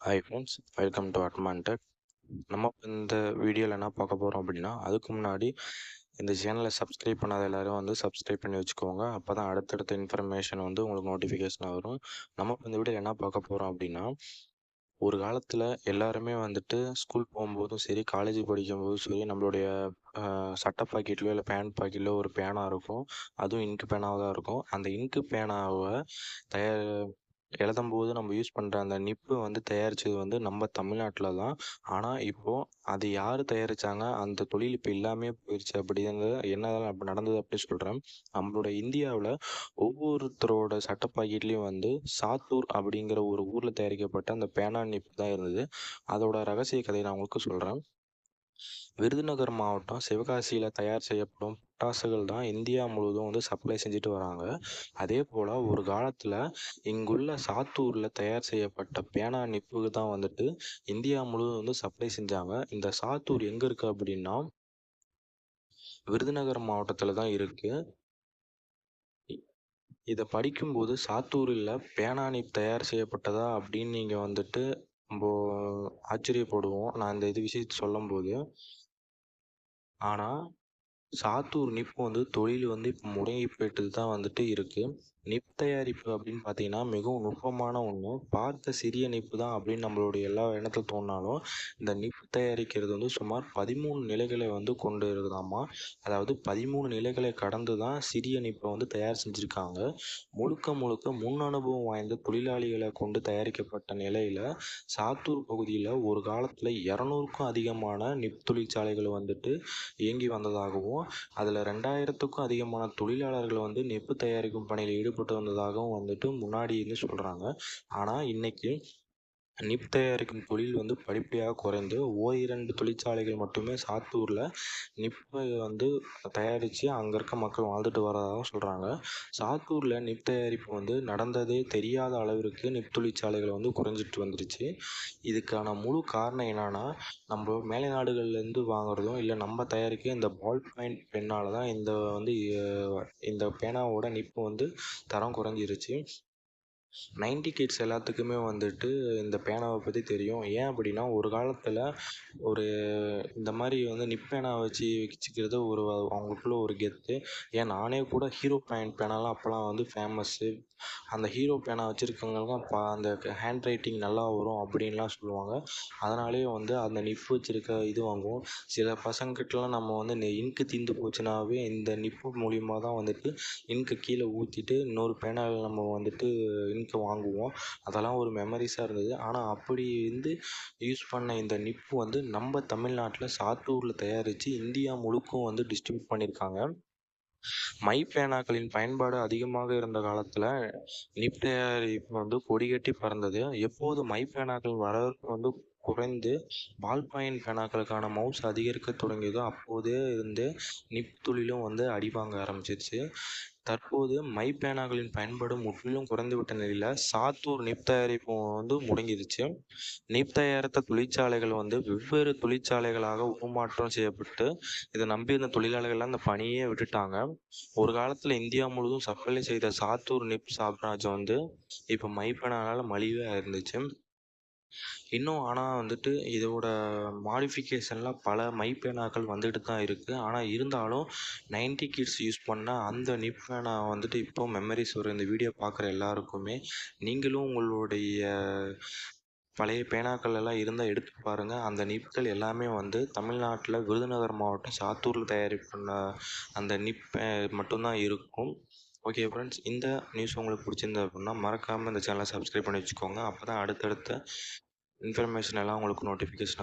Hi friends welcome to Admantech நம்ம இந்த வீடியோவில் என்ன பார்க்க போகிறோம் அப்படின்னா அதுக்கு முன்னாடி இந்த சேனலை சப்ஸ்கிரைப் பண்ணாத எல்லோரும் வந்து சப்ஸ்கிரைப் பண்ணி வச்சுக்கோங்க. அப்போ தான் அடுத்தடுத்த இன்ஃபர்மேஷன் வந்து உங்களுக்கு நோட்டிஃபிகேஷன் வரும். நம்ம இந்த வீடியோவில் என்ன பார்க்க போகிறோம் அப்படின்னா ஒரு காலத்தில் எல்லாருமே வந்துட்டு ஸ்கூல் போகும்போதும் சரி காலேஜ் படிக்கும்போதும் சரி நம்மளுடைய சட்டை பாக்கெட்லையோ இல்லை பேண்ட் பாக்கெட்லையோ ஒரு பேனா இருக்கும். அதுவும் இங்கு பேனாவாக தான் இருக்கும். அந்த இங்கு பேனாவை தயார் எழுதும்போது நம்ம யூஸ் பண்ணுற அந்த நிப்பு வந்து தயாரித்தது வந்து நம்ம தமிழ்நாட்டில் தான் ஆனால் இப்போது அது யார் தயாரித்தாங்க அந்த தொழில் இப்போ இல்லாமே போயிடுச்சு அப்படிங்கிறது என்னதான் அப்படி நடந்தது அப்படி சொல்கிறேன் நம்மளோட இந்தியாவில் ஒவ்வொருத்தரோட சட்ட பாக்கெட்லேயும் வந்து சாத்தூர் அப்படிங்கிற ஒரு ஊரில் தயாரிக்கப்பட்ட அந்த பேனா நிப்பு தான் இருந்தது. அதோட ரகசிய கதையை நான் உங்களுக்கு சொல்கிறேன் விருதுநகர் மாவட்டம் சிவகாசியில் தயார் செய்யப்படும் பட்டாசுகள் தான் இந்தியா முழுவதும் வந்து சப்ளை செஞ்சுட்டு வராங்க. அதே போல் ஒரு காலத்தில் இங்குள்ள சாத்தூரில் தயார் செய்யப்பட்ட பேனா நிப்புக்கு தான் வந்துட்டு இந்தியா முழுவதும் வந்து சப்ளை செஞ்சாங்க. இந்த சாத்தூர் எங்கே இருக்குது அப்படின்னா விருதுநகர் மாவட்டத்தில் தான் இருக்குது இதை படிக்கும்போது சாத்தூரில் பேனா நிப் தயார் செய்யப்பட்டதா அப்படின்னு நீங்கள் வந்துட்டு ரொம்ப ஆச்சரியப்படுவோம். நான் இந்த இது விஷயத்தை சொல்லும்போது. ஆனால் சாத்தூர் நிப்பு வந்து தொழில் வந்து இப்போ முடங்கி போயிட்டு தான் வந்துட்டு இருக்குது நிப் தயாரிப்பு அப்படின்னு பார்த்தீங்கன்னா மிகவும் நுட்பமான ஒன்று பார்த்த சிறிய நிப்பு தான் அப்படின்னு நம்மளுடைய எல்லா எண்ணத்தில் தோணினாலும் இந்த நிப் தயாரிக்கிறது வந்து சுமார் பதிமூணு நிலைகளை வந்து கொண்டு இருக்குதாமா அதாவது பதிமூணு நிலைகளை கடந்து தான் சிறிய நிப்பை வந்து தயார் செஞ்சுருக்காங்க. முழுக்க முழுக்க முன் அனுபவம் வாய்ந்த தொழிலாளிகளை கொண்டு தயாரிக்கப்பட்ட நிலையில் சாத்தூர் பகுதியில் ஒரு காலத்தில் இரநூறுக்கும் அதிகமான நிப் தொழிற்சாலைகள் வந்துட்டு இயங்கி வந்ததாகவும் அதில் ரெண்டாயிரத்துக்கும் அதிகமான தொழிலாளர்கள் வந்து நெப்பு தயாரிக்கும் பணியில் ஈடுபட்டு வந்ததாகவும் வந்துட்டு முன்னாடி இருந்து சொல்கிறாங்க ஆனால் இன்றைக்கி நிப் தயாரிக்கும் தொழில் வந்து படிப்படியாக குறைந்து ஓரிரண்டு தொழிற்சாலைகள் மட்டுமே சாத்தூரில் நிப்பை வந்து தயாரித்து அங்கே இருக்க மக்கள் வாழ்ந்துட்டு வரதாகவும் சொல்கிறாங்க சாத்தூரில் நிப் தயாரிப்பு வந்து நடந்ததே தெரியாத அளவிற்கு நிப் தொழிற்சாலைகள் வந்து குறைஞ்சிட்டு வந்துருச்சு. இதுக்கான முழு காரணம் என்னென்னா நம்ம மேலை நாடுகள்லேருந்து வாங்குறதும் இல்லை நம்ம தயாரிக்க இந்த பால் பாயிண்ட் பெண்ணால் தான் இந்த வந்து இந்த பேனாவோட நிப்பு வந்து தரம் குறைஞ்சிருச்சு. நைன்டி கிட்ஸ் எல்லாத்துக்குமே வந்துட்டு இந்த பேனாவை பற்றி தெரியும். ஏன் அப்படின்னா ஒரு காலத்தில் ஒரு இந்த மாதிரி வந்து நிப்பேனா வச்சு வச்சுக்கிறது ஒரு அவங்களுக்குள்ள ஒரு கெத்து. ஏன் நானே கூட ஹீரோ பாயிண்ட் பேனாலாம் அப்போல்லாம் வந்து ஃபேமஸ்ஸு அந்த ஹீரோ பேனா வச்சுருக்கவங்களுக்கும் பா அந்த ஹேண்ட் ரைட்டிங் நல்லா வரும் அப்படின்லாம் சொல்லுவாங்க. அதனாலேயே வந்து அந்த நிப் வச்சுருக்க இது வாங்குவோம். சில பசங்கக்கிட்டலாம் நம்ம வந்து இந்த இன்க்கு தீந்து போச்சுனாவே இந்த நிப்பு மூலியமாக தான் வந்துட்டு இன்க்கு கீழே ஊற்றிட்டு இன்னொரு பேனாவில் நம்ம வந்துட்டு இங்க்கு வாங்குவோம். அதெல்லாம் ஒரு மெமரிஸாக இருந்தது. ஆனால் அப்படி வந்து யூஸ் பண்ண இந்த நிப்பு வந்து நம்ம தமிழ்நாட்டில் சாத்தூரில் தயாரித்து இந்தியா முழுக்கும் வந்து டிஸ்ட்ரிபியூட் பண்ணியிருக்காங்க மை பேனாக்களின் பயன்பாடு அதிகமாக இருந்த காலத்தில் நிப் தயாரிப்பு வந்து கொடிகட்டி பறந்தது. எப்போது மை பேனாக்கள் வரவேற்பு வந்து குறைந்து பால் பாயிண்ட் பேனாக்களுக்கான மவுஸ் அதிகரிக்க தொடங்கியதோ அப்போதே இருந்து நிப் தொழிலும் வந்து அடிவாங்க ஆரம்பிச்சிருச்சு. தற்போது மை பேனாக்களின் பயன்பாடு முற்றிலும் குறைந்துவிட்ட நிலையில் சாத்தூர் நிப் தயாரிப்பு வந்து முடங்கிருச்சு. நிப் தயாரித்த தொழிற்சாலைகள் வந்து வெவ்வேறு தொழிற்சாலைகளாக உருமாற்றம் செய்யப்பட்டு இதை நம்பியிருந்த தொழிலாளர்கள்லாம் அந்த பணியே விட்டுட்டாங்க. ஒரு காலத்தில் இந்தியா முழுவதும் சப்ளை செய்த சாத்தூர் நிப் சாம்ராஜ்யம் வந்து இப்போ மை பேனாலால் மலிவாக இருந்துச்சு இன்னும் ஆனால் வந்துட்டு இதோட மாடிஃபிகேஷன்லாம் பல மை பேனாக்கள் வந்துட்டு தான் இருக்குது ஆனால் இருந்தாலும் நைன்டி கிட்ஸ் யூஸ் பண்ண அந்த நிப் பேனா வந்துட்டு இப்போ மெமரிஸ் வரும் இந்த வீடியோ பார்க்குற எல்லாருக்குமே நீங்களும் உங்களுடைய பழைய பேனாக்கள் எல்லாம் இருந்தால் எடுத்து பாருங்கள் அந்த நிப்கள் எல்லாமே வந்து தமிழ்நாட்டில் விருதுநகர் மாவட்டம் சாத்தூரில் தயாரிப்பு பண்ண அந்த நிப் மட்டும்தான் இருக்கும். ஓகே ஃப்ரெண்ட்ஸ் இந்த நியூஸ் உங்களுக்கு பிடிச்சிருந்தது அப்படின்னா மறக்காமல் இந்த சேனலை சப்ஸ்கிரைப் பண்ணி வச்சுக்கோங்க. அப்போ தான் அடுத்தடுத்த இன்ஃபர்மேஷன் எல்லாம் உங்களுக்கு நோட்டிஃபிகேஷன்